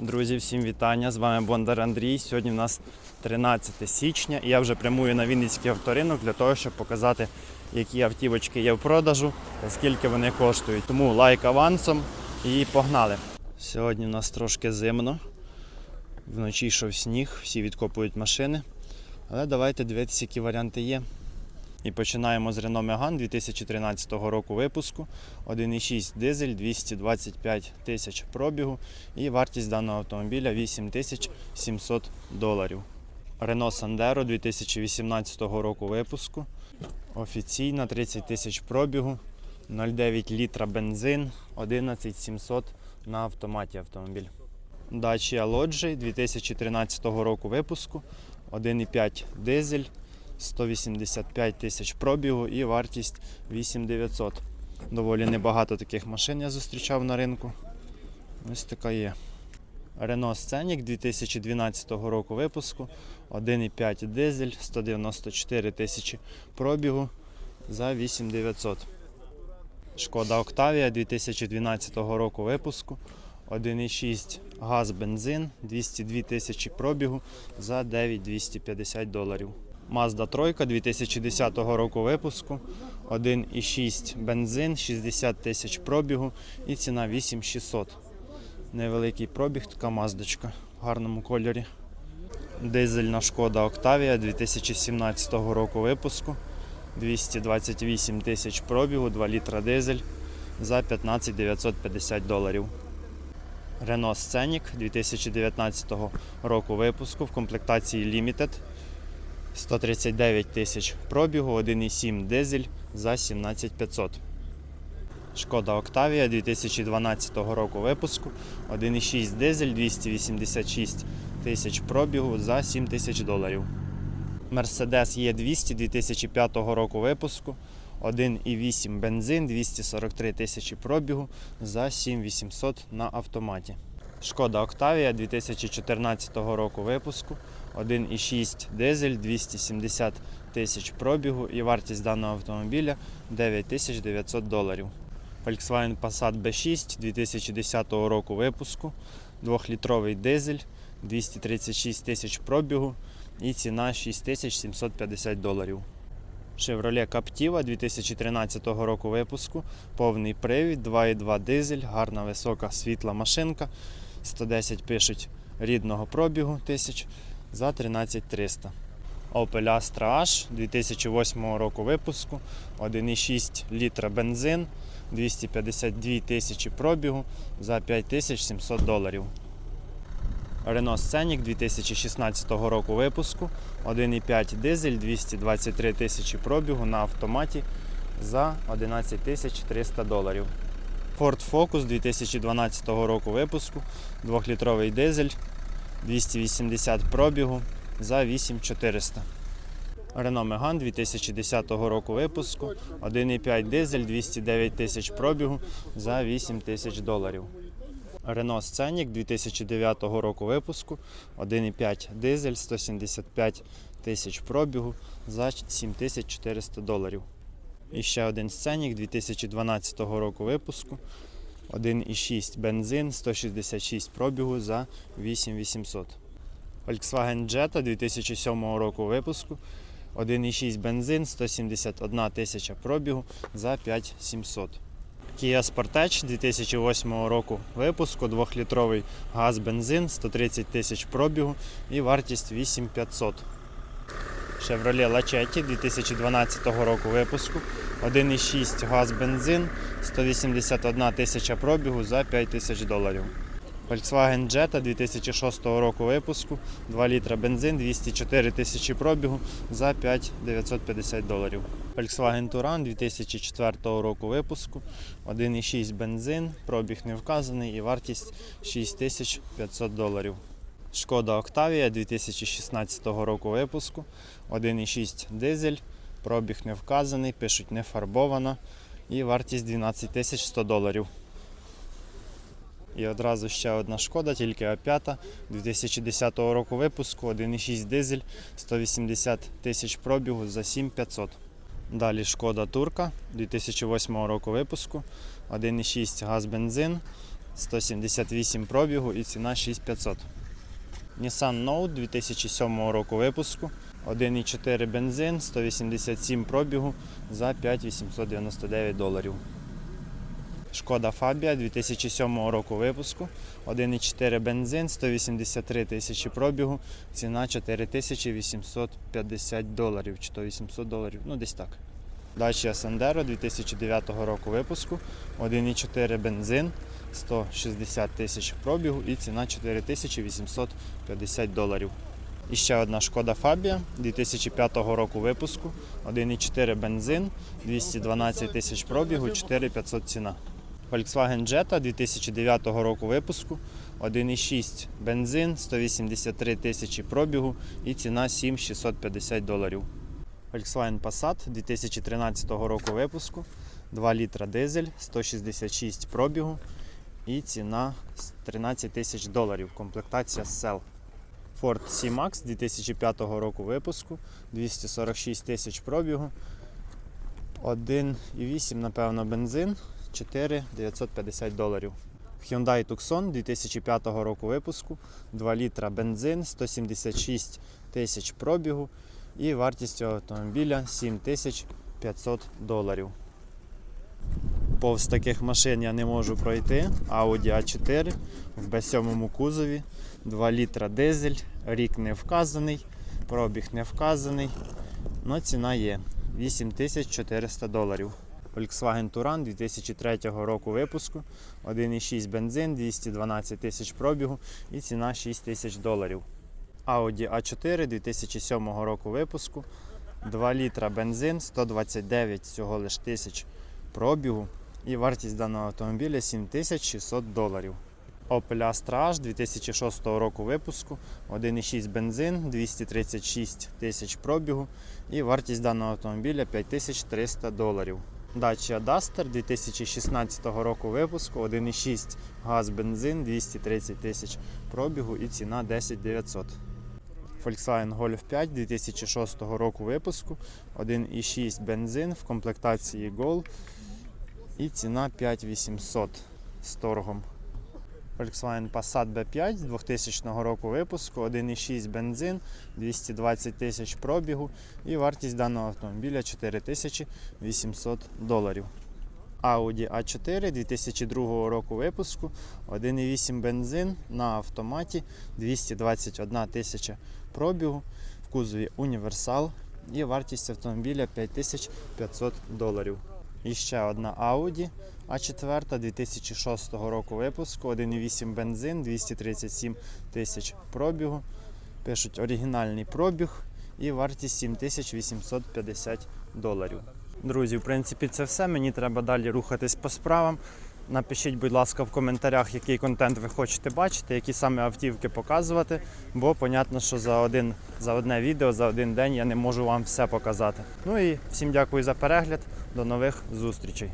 Друзі, всім вітання! З вами Бондар Андрій. Сьогодні в нас 13 січня і я вже прямую на Вінницький авторинок для того, щоб показати, які автівочки є в продажу та скільки вони коштують. Тому лайк авансом і погнали. Сьогодні в нас трошки зимно. Вночі йшов сніг, всі відкопують машини. Але давайте дивитися, які варіанти є. І починаємо з Renault Megane 2013 року випуску. 1,6 дизель, 225 тисяч пробігу і вартість даного автомобіля 8700 доларів. Renault Sandero 2018 року випуску. Офіційна 30 тисяч пробігу, 0,9 літра бензин, 11700 на автоматі автомобіль. Dacia Logi 2013 року випуску, 1,5 дизель, 185 тисяч пробігу і вартість 8900. Доволі небагато таких машин я зустрічав на ринку. Ось така є. Renault Scenic 2012 року випуску, 1,5 дизель, 194 тисячі пробігу за 8900. Шкода Octavia 2012 року випуску, 1,6 газ бензин, 202 тисячі пробігу за 9250 доларів. Mazda 3 2010 року випуску, 1,6 бензин, 60 тисяч пробігу і ціна 8600. Невеликий пробіг, така маздочка в гарному кольорі. Дизельна шкода Octavia 2017 року випуску, 228 тисяч пробігу, 2 літра дизель за 15 950 доларів. Renault Scenic 2019 року випуску в комплектації Limited 139 тисяч пробігу, 1,7 дизель за 17500. Шкода Octavia 2012 року випуску, 1,6 дизель, 286 тисяч пробігу за 7 тисяч доларів. Mercedes E200 2005 року випуску, 1,8 бензин, 243 тисячі пробігу за 7800 на автоматі. Шкода Octavia 2014 року випуску, 1,6 дизель, 270 тисяч пробігу і вартість даного автомобіля 9900 доларів. Volkswagen Passat B6 2010 року випуску, 2-літровий дизель, 236 тисяч пробігу і ціна 6750 доларів. Chevrolet Captiva 2013 року випуску, повний привід, 2,2 дизель, гарна висока світла машинка, 110 пишуть рідного пробігу тисяч за 13300. Opel Astra H 2008 року випуску, 1,6 літра бензин, 252 тисячі пробігу за 5700 доларів. Renault Scenic 2016 року випуску, 1,5 дизель, 223 тисячі пробігу на автоматі за 11 300 доларів. Ford Focus 2012 року випуску, 2-літровий дизель, 280 пробігу за 8400. Renault Megane 2010 року випуску, 1,5 дизель, 209 тисяч пробігу за 8 тисяч доларів. Renault Scenic 2009 року випуску, 1,5 дизель, 175 тисяч пробігу за 7400 доларів. І ще один Scenic 2012 року випуску, 1,6 бензин, 166 пробігу за 8800. Volkswagen Jetta 2007 року випуску, 1,6 бензин, 171 тисяча пробігу за 5700. Kia Sportage 2008 року випуску, 2-літровий газ бензин, 130 тисяч пробігу і вартість 8500. Chevrolet Lachetti 2012 року випуску, 1,6 газ бензин, 181 тисяча пробігу за 5 тисяч доларів. Volkswagen Jetta 2006 року випуску, 2 літра бензин, 204 тисячі пробігу за 5950 доларів. Volkswagen Touran 2004 року випуску, 1,6 бензин, пробіг не вказаний і вартість 6500 доларів. Шкода Octavia 2016 року випуску, 1,6 дизель, пробіг не вказаний, пишуть не фарбована і вартість 12 100 доларів. І одразу ще одна шкода, тільки А5 2010 року випуску, 1,6 дизель, 180 тисяч пробігу за 7500. Далі шкода Турка 2008 року випуску, 1,6 газ бензин, 178 пробігу і ціна 6500. Nissan Note 2007 року випуску. 1,4 бензин, 187 пробігу за 5899 доларів. Шкода Фабія 2007 року випуску. 1,4 бензин, 183 тисячі пробігу, ціна 4850 доларів, чи то 800 доларів, ну десь так. Dacia Sandero 2009 року випуску. 1,4 бензин, 160 тисяч пробігу і ціна 4850 доларів. І ще одна шкода Фабія 2005 року випуску. 1,4 бензин, 212 тисяч пробігу, 4500 ціна. Volkswagen Jetta 2009 року випуску. 1,6 бензин, 183 тисячі пробігу і ціна 7650 доларів. Volkswagen Passat 2013 року випуску. 2 літра дизель, 166 пробігу і ціна 13 тисяч доларів. Комплектація Cell. Ford C-Max 2005 року випуску, 246 тисяч пробігу, 1,8, напевно, бензин, 4 950 доларів. Hyundai Tucson 2005 року випуску, 2 літра бензин, 176 тисяч пробігу і вартість цього автомобіля 7500 доларів. Повз таких машин я не можу пройти. Audi A4 в B7 кузові, 2 літра дизель, рік не вказаний, пробіг не вказаний, але ціна є 8400 доларів. Volkswagen Touran 2003 року випуску, 1,6 бензин, 212 тисяч пробігу і ціна 6 тисяч доларів. Audi A4 2007 року випуску, 2 літра бензин, 129 всього лиш тисяч пробігу і вартість даного автомобіля 7600 доларів. Opel Astra H 2006 року випуску, 1,6 бензин, 236 тисяч пробігу і вартість даного автомобіля 5300 доларів. Dacia Duster 2016 року випуску, 1,6 газ бензин, 230 тисяч пробігу і ціна 10 900. Volkswagen Golf 5 2006 року випуску, 1,6 бензин в комплектації Gol і ціна 5800 з торгом. Volkswagen Passat B5 2000 року випуску, 1,6 бензин, 220 тисяч пробігу і вартість даного автомобіля 4800 доларів. Audi A4 2002 року випуску, 1,8 бензин на автоматі, 221 тисяча пробігу, в кузові універсал і вартість автомобіля 5500 доларів. І ще одна Audi А4 2006 року випуску, 1,8 бензин, 237 тисяч пробігу. Пишуть оригінальний пробіг і вартість 7850 доларів. Друзі, в принципі, це все. Мені треба далі рухатись по справам. Напишіть, будь ласка, в коментарях, який контент ви хочете бачити, які саме автівки показувати, бо понятно, що за один за одне відео, за один день я не можу вам все показати. Ну і всім дякую за перегляд. До нових зустрічей.